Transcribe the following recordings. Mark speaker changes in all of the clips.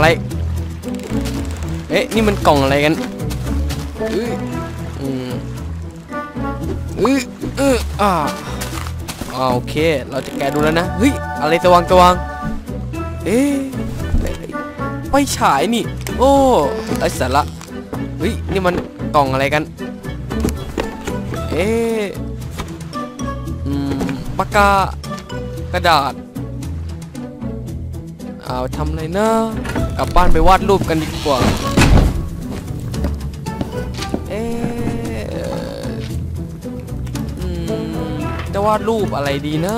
Speaker 1: อะไร เอ๊ะ นี่มันกล่องอะไรกันอ้ยอืมเอ้ยเอออ่าอ่าโอเค เราจะแกะดูแล้วนะ เฮ้ย อะไรสว่างสว่างเอ๊ะไปฉายนี่ โอ้ไร้สาระเฮ้ย นี่มันกล่องอะไรกัน เอ๊ะอืมปากกากระดาษ เอาทำอะไรนะกลับบ้านไปวาดรูปกันดีกว่า เอ๊ะอืมจะวาดรูปอะไรดีนะ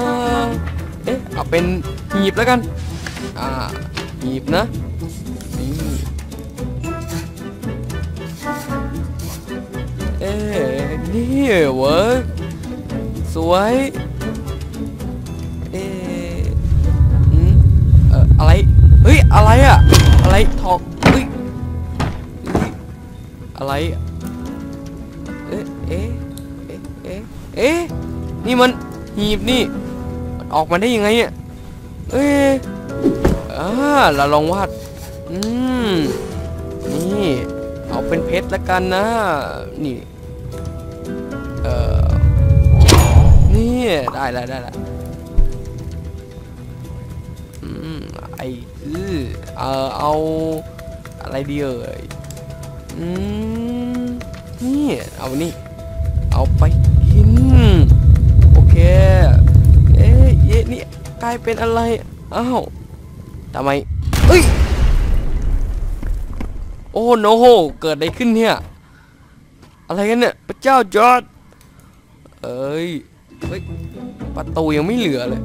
Speaker 1: เอ๊ะเอาเป็นหีบแล้วกัน อ่า หีบนะนี่เอ๊ะนี่เวิร์กสวย เอ๊ะอืมเอะไร เฮ้ย อะไรอะอะไรทองเฮ้ยเฮ้ย อะไร เอ๊ะ เอ๊ะ เอ๊ะ เอ๊ะ เอ๊ะ นี่มันหีบนี่ มันออกมาได้ยังไงเนี่ยเอ๊ะอ่าเราลองวาด อืม นี่ เอาเป็นเพชรละกันนะ นี่ เออนี่ ได้แล้วได้แล้ว ออือเออเอาอะไรดีเอ่ยอืมนี่เอานี่เอาไปกินโอเคเอ๊ะเอ๊ะนี่กลายเป็นอะไรอ้าวทำไมเอ้ยโอ้โนโหเกิดอะไรขึ้นเนี่ยอะไรกันเนี่ยพระเจ้าจอร์ดเอ้ยเฮ้ยประตูยังไม่เหลือเลย